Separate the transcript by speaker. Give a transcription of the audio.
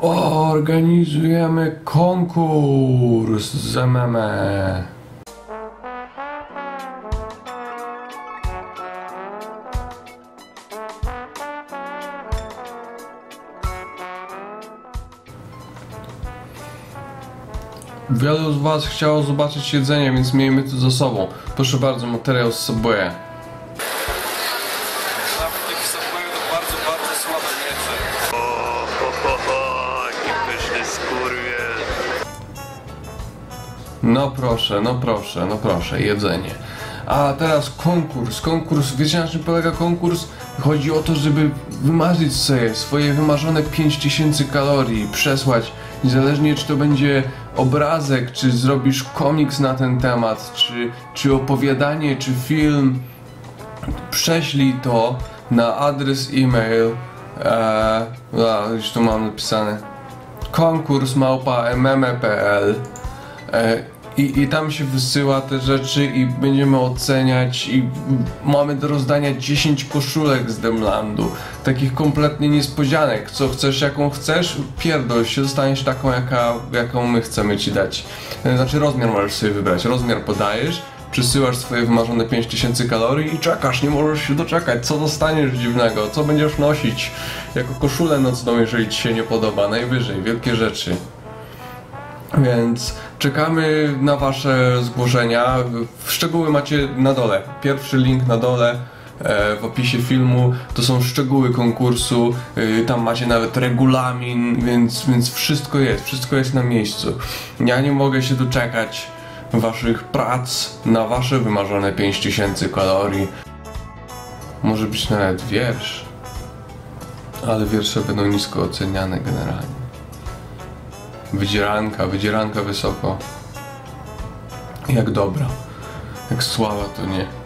Speaker 1: Organizujemy konkurs z MMA. Wielu z Was chciało zobaczyć jedzenie, więc miejmy to ze sobą. Proszę bardzo, materiał z Subwaya. No proszę, no proszę, no proszę, jedzenie. A teraz konkurs. Konkurs, wiecie na czym polega konkurs? Chodzi o to, żeby wymarzyć sobie swoje wymarzone 5000 kalorii, przesłać, niezależnie czy to będzie obrazek, czy zrobisz komiks na ten temat, czy, czy opowiadanie, czy film, prześlij to na adres e-mail, e, a, już tu mam napisane, konkurs małpa mm.pl e, i, I tam się wysyła te rzeczy i będziemy oceniać i mamy do rozdania 10 koszulek z Demlandu. Takich kompletnie niespodzianek. Co chcesz, jaką chcesz, pierdol się, dostaniesz taką, jaka, jaką my chcemy ci dać. E, Znaczy rozmiar możesz sobie wybrać. Rozmiar podajesz, przysyłasz swoje wymarzone 5000 kalorii i czekasz, nie możesz się doczekać, co dostaniesz dziwnego, co będziesz nosić jako koszulę nocną, jeżeli ci się nie podoba, najwyżej, wielkie rzeczy. Więc czekamy na Wasze zgłoszenia. Szczegóły macie na dole. Pierwszy link na dole e, w opisie filmu to są szczegóły konkursu. E, Tam macie nawet regulamin, więc, więc wszystko jest, wszystko jest na miejscu. Ja nie mogę się doczekać Waszych prac na Wasze wymarzone 5000 kalorii. Może być nawet wiersz, ale wiersze będą nisko oceniane generalnie. Wydzieranka, wydzieranka wysoko. Jak dobra. Jak słaba to nie.